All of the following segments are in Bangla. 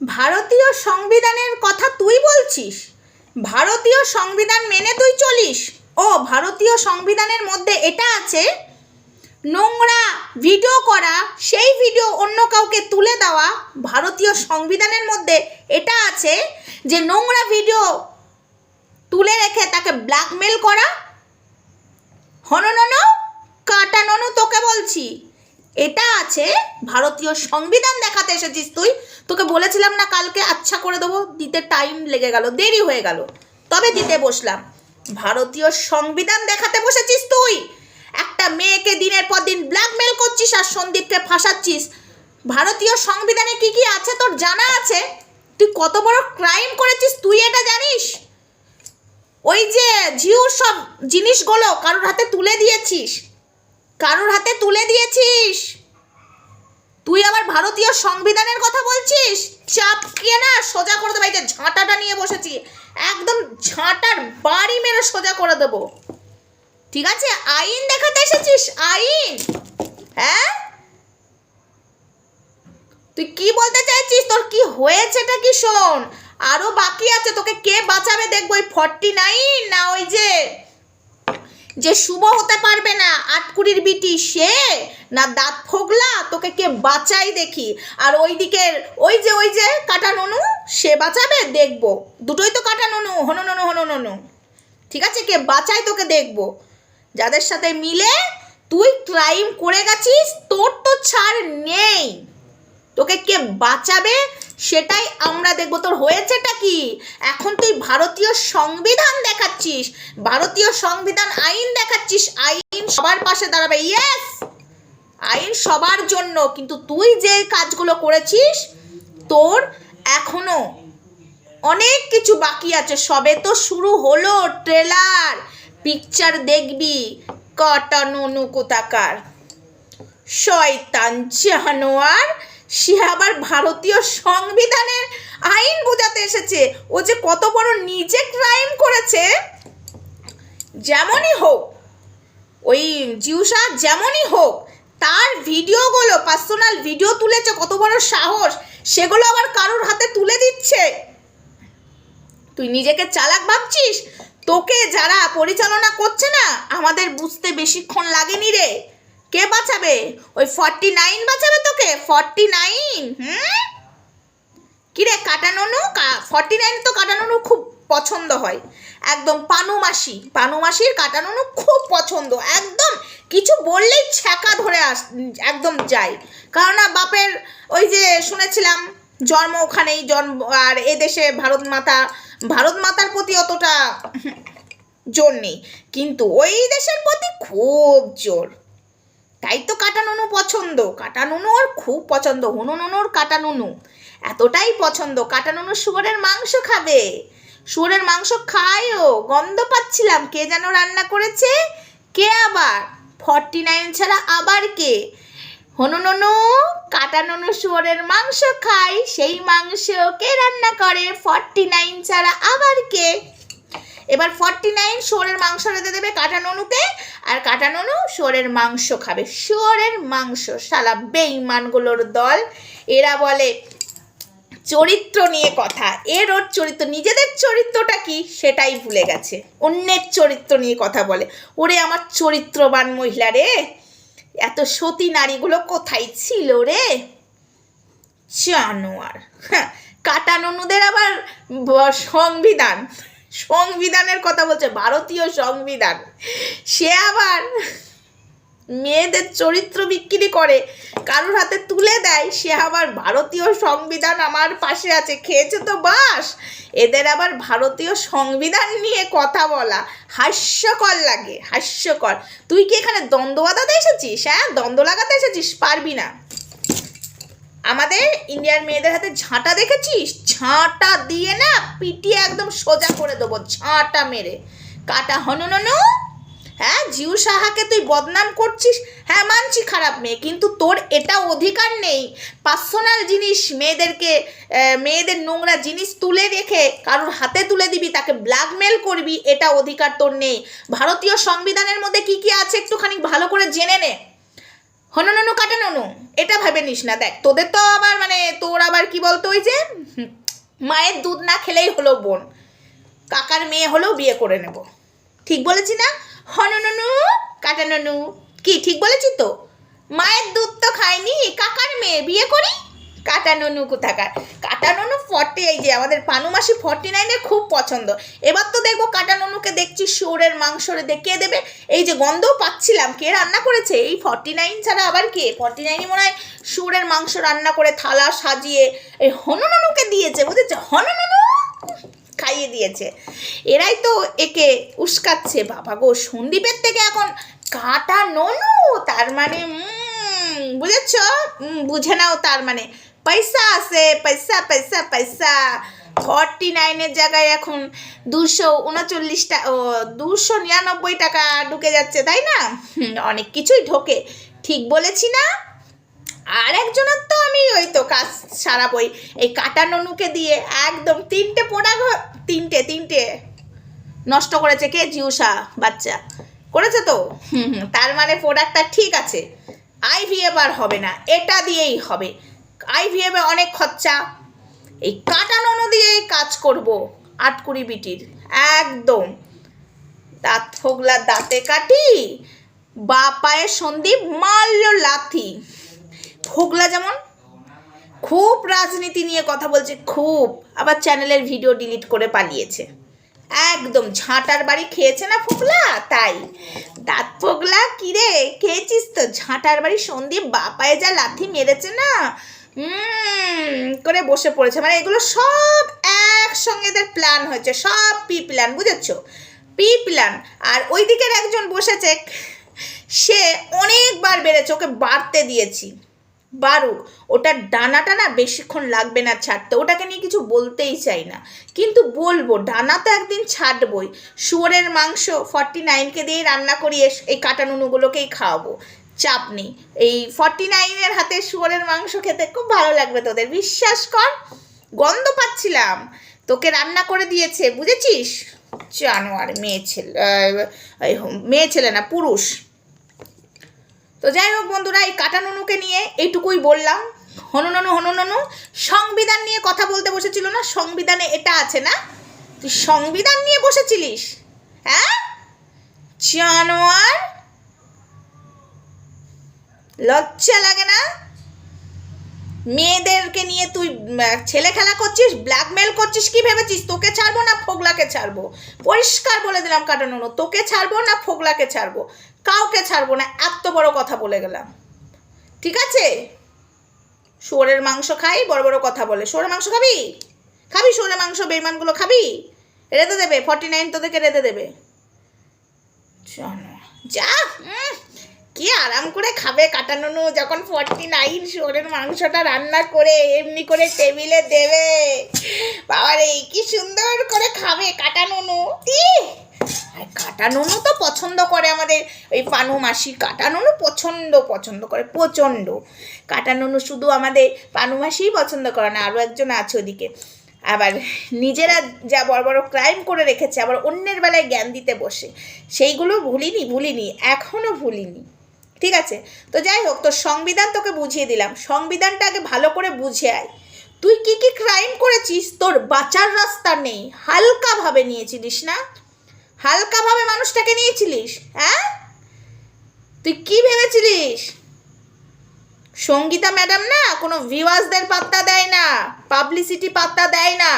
ভারতীয় সংবিধানের কথা তুই বলছিস? ভারতীয় সংবিধান মেনে তুই চলিস? ও, ভারতীয় সংবিধানের মধ্যে এটা আছে, নোংরা ভিডিও করা, সেই ভিডিও অন্য কাউকে তুলে দেওয়া, ভারতীয় সংবিধানের মধ্যে এটা আছে যে নোংরা ভিডিও তুলে রেখে তাকে ব্ল্যাকমেল করা। হননন, কাটাননু তোকে বলছি। এটা আছে ভারতীয় সংবিধান দেখাতে এসেছিস তুই। তোকে বলেছিলাম না কালকে আচ্ছা করে দেবো, দিতে টাইম লেগে গেল, দেরি হয়ে গেল। তবে দিতে বসলাম। ভারতীয় সংবিধান দেখাতে বসেছিস তুই? একটা মেয়েকে দিনের পর দিন ব্ল্যাকমেল করছিস আর সন্দীপকে ফাঁসাচ্ছিস। ভারতীয় সংবিধানে কি কি আছে তোর জানা আছে? তুই কত বড় ক্রাইম করেছিস তুই এটা জানিস? ওই যে জিওর সব জিনিসগুলো কারোর হাতে তুলে দিয়েছিস। কারোর হাতে তুলে দিয়েছিস? তুই আবার ভারতীয় সংবিধানের কথা বলছিস? চাপকে না, সোজা করে দেবো। এই যে ঝাঁটাটা নিয়ে বসেছি। একদম ঝাঁটার বাড়ি মেরে সোজা করে দেবো। ঠিক আছে? আইন দেখাতে এসেছিস? আইন? হ্যাঁ? তুই কি বলতে চাইছিস? তোর কি হয়েছেটা কি শোন? আরও বাকি আছে। তোকে কে বাঁচাবে দেখব? ওই ফর্টি নাইন না ওই যে যে শুভ হতে পারবে না আটকুড়ির বিটি সে? না দাঁত ফোগলা? তোকে কে বাঁচাই দেখি? আর ওই দিকের ওই যে ওই যে, কাটা ননু, সে বাঁচাবে? দেখব। দুটোই তো কাটা ননু, হনু ননু হনু ননু। ঠিক আছে, কে বাঁচাই তোকে দেখব। যাদের সাথে মিলে তুই ক্রাইম করে গেছিস, তোর তো ছাড় নেই। তোকে কে বাঁচাবে? সেটাই আমরা দেখব। তোর হয়েছেটা কি? এখন তুই ভারতীয় সংবিধান দেখাচ্ছিস, ভারতীয় সংবিধান আইন দেখাচ্ছিস, আইন সবার পাশে দাঁড়াবে। ইয়েস আইন সবার জন্য। কিন্তু তুই যে কাজগুলো করেছিস, তোর এখনও অনেক কিছু বাকি আছে। সবে তো শুরু হলো ট্রেলার। পিকচার দেখবি। কটা ননু কোথাকার? শয়তান জানোয়ার। সে আবার ভারতীয় সংবিধানের আইন বোঝাতে এসেছে। ও যে কত বড় নিজে ক্রাইম করেছে, যেমনই হোক, ওই জিউসা যেমনই হোক, তার ভিডিওগুলো পার্সোনাল ভিডিও তুলেছে, কত বড় সাহস, সেগুলো আবার কারোর হাতে তুলে দিচ্ছে। তুই নিজেকে চালাক ভাবছিস? তোকে যারা পরিচালনা করছে না, আমাদের বুঝতে বেশিক্ষণ লাগেনি রে। কে বাঁচাবে? ওই ফর্টি নাইন বাঁচাবে তোকে? ফর্টি নাইন হুম? কিরে কাটানোনু? ফর্টি নাইন তো কাটানোনু খুব পছন্দ হয়। একদম পানু মাসি পানু মাসির কাটানোনু খুব পছন্দ। একদম কিছু বললেই ছ্যাঁকা ধরে আস, একদম যায়। কারণ না বাপের ওই যে শুনেছিলাম, জন্ম ওখানেই, জন্ম, আর এদেশে ভারত মাতা, ভারত মাতার প্রতি অতটা জোর নেই। কিন্তু ওই দেশের প্রতি খুব জোর। তাই তো কাটা নুনু পছন্দ। কাটা নুনু ওর খুব পছন্দ, হুনু নুনুর কাটা নুনু। এতটাই পছন্দ, কাটা নুনু শুয়োরের মাংস খাবে। শুয়োরের মাংস খায়ও, গন্ধ পাচ্ছিলাম, কে যেন রান্না করেছে? কে আবার? ফর্টি নাইন ছাড়া আবার কে? হনু ননু, কাটা ননু শুয়োরের মাংস খায়, সেই মাংস কে রান্না করে? ফর্টি নাইন ছাড়া আবার কে? এবার ফর্টি নাইন শুয়োরের মাংস রেঁধে দেবে কাটা ননুকে, আর কাটা ননু শুয়োরের মাংস খাবে। শুয়োরের মাংস, শালা বেইমানগুলোর দল। এরা বলে, চরিত্র নিয়ে কথা। এর ওর চরিত্র, নিজেদের চরিত্রটা কি সেটাই ভুলে গেছে। অন্যের চরিত্র নিয়ে কথা বলে। ওরে আমার চরিত্রবান মহিলা রে, এত সতী নারীগুলো কোথায় ছিল রে? জানোয়ার। হ্যাঁ কাটা ননুদের আবার সংবিধান। সংবিধানের কথা বলছে, ভারতীয় সংবিধান। সে আবার মেয়েদের চরিত্র বিক্রি করে, কারোর হাতে তুলে দেয়, সে আবার ভারতীয় সংবিধান আমার পাশে আছে, খেয়েছে তো বাস। এদের আবার ভারতীয় সংবিধান নিয়ে কথা বলা হাস্যকর লাগে, হাস্যকর। তুই কি এখানে দ্বন্দ্ব বাঁধাতে এসেছিস হ্যাঁ? দ্বন্দ্ব লাগাতে এসেছিস, পারবি না। আমাদের ইন্ডিয়ার মেয়েদের হাতে ঝাঁটা দেখেছিস? ঝাঁটা দিয়ে না পিটিয়ে একদম সোজা করে দেবো, ঝাঁটা মেরে। কাটা হনুননু হ্যাঁ জিউ সাহাকে তুই বদনাম করছিস? হ্যাঁ মানছি খারাপ মেয়ে, কিন্তু তোর এটা অধিকার নেই। পার্সোনাল জিনিস, মেয়েদেরকে মেয়েদের নোংরা জিনিস তুলে রেখে কারোর হাতে তুলে দিবি, তাকে ব্ল্যাকমেল করবি, এটা অধিকার তোর নেই। ভারতীয় সংবিধানের মধ্যে কি কি আছে একটুখানি ভালো করে জেনে নে। হনননু কাটাননু এটা ভেবে নিস না, দেখ, তোদের তো আবার মানে তোর আবার কি বলতো ওই যে মায়ের দুধ না খেলেই হলো বোন। কাকার মেয়ে হলেও বিয়ে করে নেব। ঠিক বলেছি না? হনননু কাটাননু কি, ঠিক বলেছি তো? মায়ের দুধ তো খায়নি কাকার মেয়ে, বিয়ে করি? কাটা ননু কোথাকার? কাটাননু ফর্টি এই যে, আমাদের পানুমাসি ফর্টি নাইনের খুব পছন্দ। এবার তো দেখব কাটাননুকে দেখছি, শুয়োরের মাংসরে দেখে দেবে। এই যে গন্ধও পাচ্ছিলাম, কে রান্না করেছে? এই ফর্টি নাইন ছাড়া আবার কে? ফর্টি নাইনই মনে হয় শুয়োরের মাংস রান্না করে থালা সাজিয়ে, এই হনননুকে দিয়েছে, বুঝেছে? হনননু খাইয়ে দিয়েছে। এরাই তো একে উস্কাচ্ছে। বাবা গো, সন্দীপের থেকে এখন কাটা ননু তার মানে বুঝেছ? বুঝে নাও তার মানে। পয়সা আছে, পয়সা পয়সা পয়সা। ফর্টি নাইনের জায়গায় এখন দুশো উনচল্লিশটা ও, দুশো নিরানব্বই টাকা ঢুকে যাচ্ছে, তাই না? অনেক কিছুই ঢোকে। ঠিক বলেছি না? আর একজনের তো আমি ওই তো কাজ সারাবই। এই কাটা ননুকে দিয়ে একদম তিনটে পোড়া তিনটে তিনটে। নষ্ট করেছে কে? জিউসা, বাচ্চা। করেছে তো? হুম তার মানে প্রোডাক্টটা ঠিক আছে। আইভিএফ আর হবে না, এটা দিয়েই হবে। আইভিএফে অনেক খরচা। এই কাটা ননু দিয়েই কাজ করব আটকুড়ি বিটির, একদম। দাঁত ফোগলা, দাঁতে কাটি বা পায়ের সন্দীপ মাল্য লাথি। ফোগলা যেমন, খুব রাজনীতি নিয়ে কথা বলছে, খুব। আবার চ্যানেলের ভিডিও ডিলিট করে পালিয়েছে। একদম, ঝাঁটার বাড়ি খেয়েছে না ফোগলা? তাই। দাঁত ফোগলা, কিরে, খেয়েছিস তো? ঝাঁটার বাড়ি সন্দীপ বাপায়ে যা লাথি মেরেছে না? করে বসে পড়েছে। মানে এগুলো সব একসঙ্গে এদের প্ল্যান হয়েছে। সব পি প্ল্যান বুঝেছ? পি প্ল্যান আর ওই দিকের একজন বসেছে, সে অনেকবার বেড়েছে, ওকে বাড়তে দিয়েছি। বারুক ওটার ডানাটা না বেশিক্ষণ লাগবে না ছাড়তে, ওটাকে নিয়ে কিছু বলতেই চাই না। কিন্তু বলব, ডানা তো একদিন ছাড়বই। শুয়োরের মাংস ফর্টি নাইনকে দিয়ে রান্না করিয়ে এই কাটা নুনুগুলোকেই খাওয়াবো। চাপ নেই। এই ফর্টি নাইনের হাতে শুয়োরের মাংস খেতে খুব ভালো লাগবে তোদের, বিশ্বাস কর। গন্ধ পাচ্ছিলাম। তোকে রান্না করে দিয়েছে, বুঝেছিস? জানোয়ার, মেয়ে ছেলে মেয়ে ছেলে না, পুরুষ। তো যাই হোক বন্ধুরা, এই কাটা কাটানুনুকে নিয়ে এইটুকুই বললাম। হনুননু হনুননু সংবিধান নিয়ে কথা বলতে বসেছিল না? সংবিধানে এটা আছে না? তুই সংবিধান নিয়ে বসেছিলিস হ্যাঁ? জানোয়ার লজ্জা লাগে না? মেয়েদেরকে নিয়ে তুই ছেলে খেলা করছিস ব্ল্যাকমেল করছিস, কি ভেবেছিস? তোকে ছাড়বো না ফোগলাকে ছাড়বো? পরিষ্কার বলে দিলাম কাটানো তোকে ছাড়বো না ফোগলাকে ছাড়বো? কাউকে ছাড়বো না, এত বড় কথা বলে গেলাম। ঠিক আছে? শুয়োরের মাংস খাই, বড় বড় কথা বলে। শুয়োরের মাংস খাবি? খাবি শুয়োরের মাংস, বেইমানগুলো খাবি? রেঁধে দেবে ফর্টি নাইন তোদেরকে রেঁধে দেবে। চলো যা কি আরাম করে খাবে। কাটানো যখন ফর্টি নাইন শুয়োরের মাংসটা রান্না করে এমনি করে টেবিলে দেবে। বাবারে, কি সুন্দর করে খাবে কাটানো আর কাটা নুনু তো পছন্দ করে আমাদের ওই পানু মাসি। কাটা নুনু পছন্দ পছন্দ করে, প্রচণ্ড। কাটা নুনু শুধু আমাদের পানু মাসিই পছন্দ করে না আরও একজন আছে ওদিকে। আবার নিজেরা যা বড় বড় ক্রাইম করে রেখেছে, আবার অন্যের বেলায় জ্ঞান দিতে বসে। সেইগুলো ভুলিনি ভুলিনি এখনও ভুলিনি। ঠিক আছে? তো যাই হোক, তোর সংবিধান তোকে বুঝিয়ে দিলাম। সংবিধানটা আগে ভালো করে বুঝে আয়। তুই কি কি ক্রাইম করেছিস তোর বাঁচার রাস্তা নেই। হালকাভাবে নিয়েছিলিস না? হালকাভাবে মানুষটাকে নিয়েছিলিস হ্যাঁ তুই কি ভেবেছিলিস? সঙ্গীতা ম্যাডাম না কোনো ভিউয়ার্সদের পাত্তা দেয় না পাবলিসিটি পাত্তা দেয় না।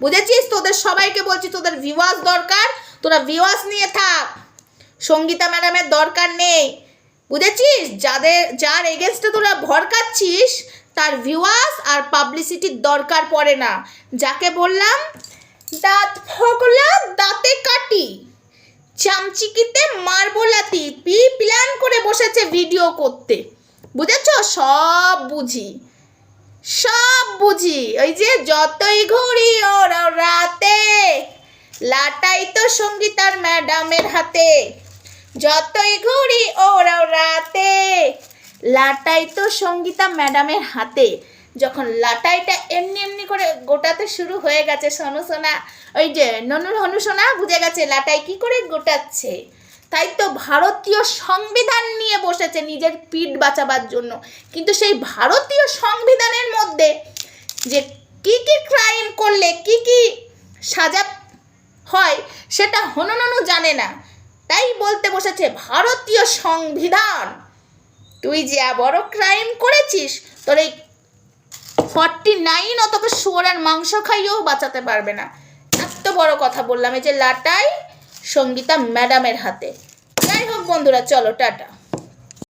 বুঝেছিস? তোদের সবাইকে বলছি, তোদের ভিউয়ার্স দরকার, তোরা ভিউয়ার্স নিয়ে থাক। সঙ্গীতা ম্যাডামের দরকার নেই। বুঝেছিস? যাদের, যার এগেনস্টে তোরা ভরকাচ্ছিস তার ভিউয়ার্স আর পাবলিসিটির দরকার পড়ে না। যাকে বললাম, দাঁত ফোকলা, দাঁতে কাটি। চামচিকিতে মার্বলাতি, পি, প্ল্যান করে বসেছে ভিডিও করতে। বুঝেছ? সব বুঝি। সব বুঝি। ওই যে যতই ঘুরি ওরা রাতে, লাটাই তো সঙ্গীতার ম্যাডামের হাতে। যতই ঘুরি ওরাও রাতে। লাটাই তো সঙ্গীতা ম্যাডামের হাতে। যখন লাটাইটা এমনি এমনি করে গোটাতে শুরু হয়ে গেছে, সোনু সোনা, ওই যে ননুর হনু সোনা বুঝে গেছে লাটাই কি করে গোটাচ্ছে। তাই তো ভারতীয় সংবিধান নিয়ে বসেছে নিজের পিঠ বাঁচাবার জন্য। কিন্তু সেই ভারতীয় সংবিধানের মধ্যে যে কি কি ক্রাইম করলে, কি কি সাজা হয়, সেটা হনুননু জানে না। তাই বলতে বসেছে ভারতীয় সংবিধান। তুই যে বড় ক্রাইম করেছিস, তোর এই ফর্টি নাইন অতকে শুয়োরের মাংস খাইয়েও বাঁচাতে পারবে না। এত বড় কথা বললাম, এই যে লাটাই সঙ্গীতা ম্যাডামের হাতে। যাই হোক বন্ধুরা, চলো, টাটা।